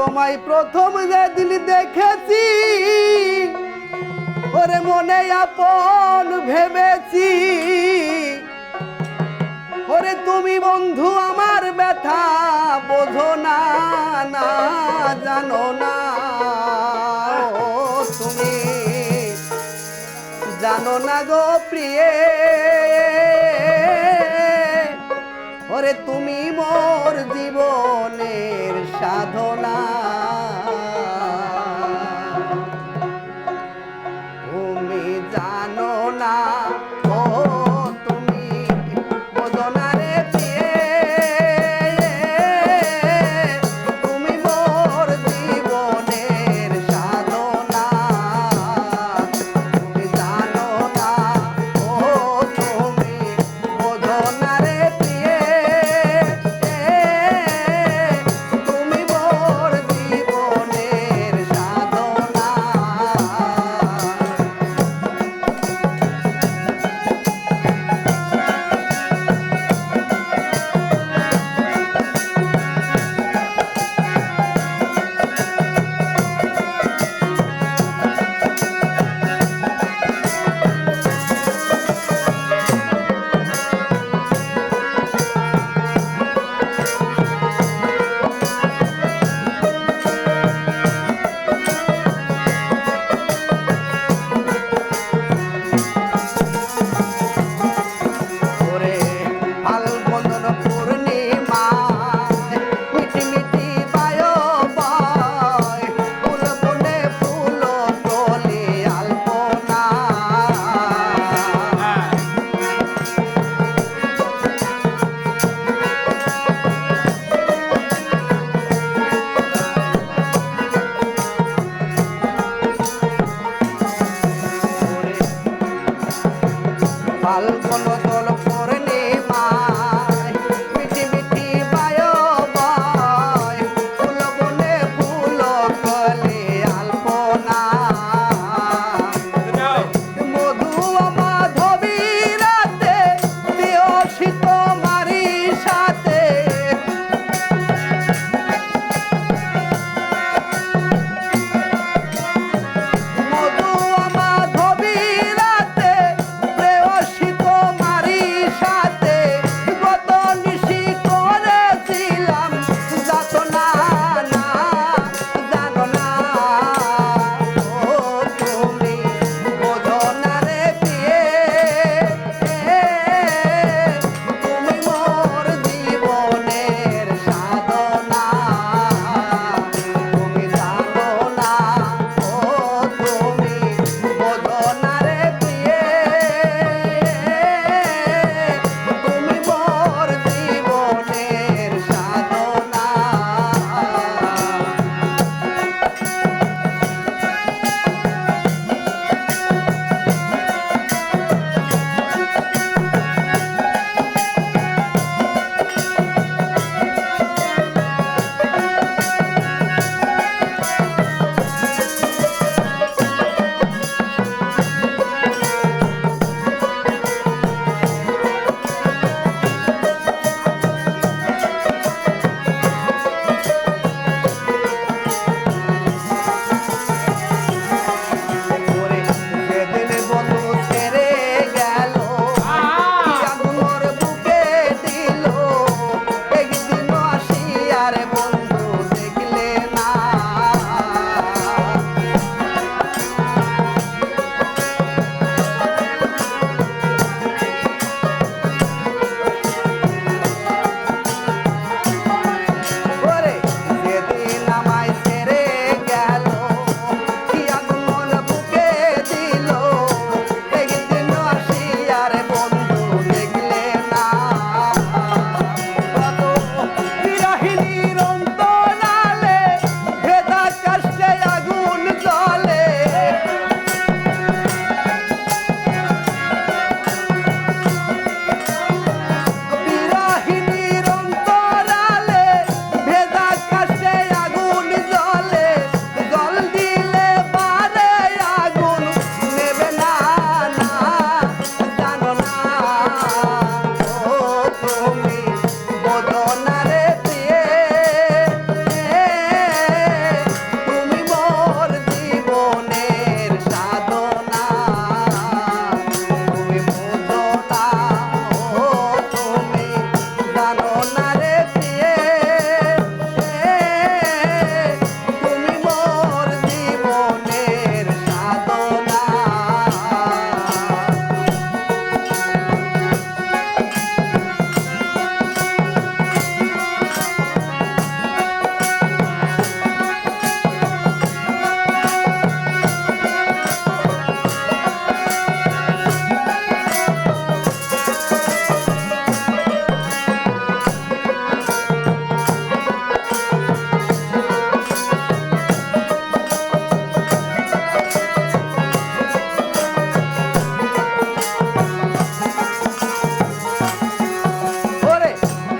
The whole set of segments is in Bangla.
তোমায় প্রথম যেদিন দেখেছি, ওরে মনে আপন ভেবেছি। ওরে তুমি বন্ধু, আমার ব্যথা বোঝো না না জানো না। তুমি জানো না গো প্রিয়ে। ওরে তুমি মোর জীবনের সাধন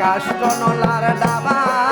কাষ্টনলার নলার ওরা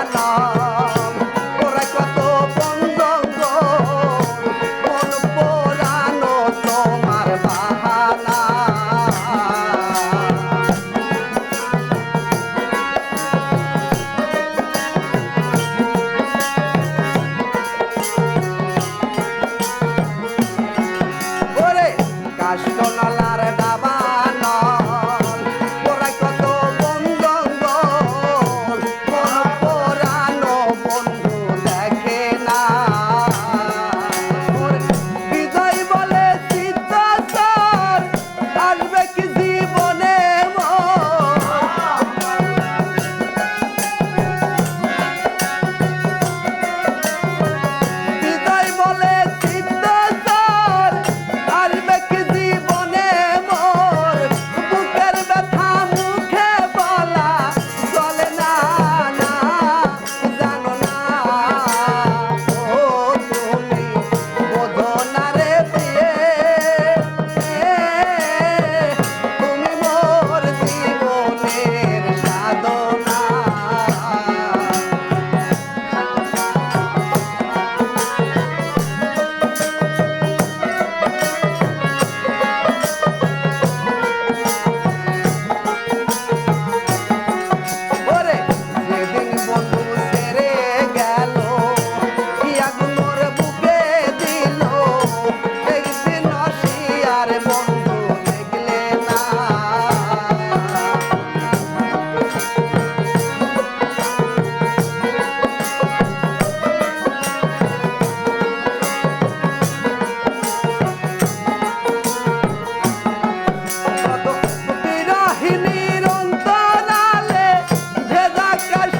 প্রায়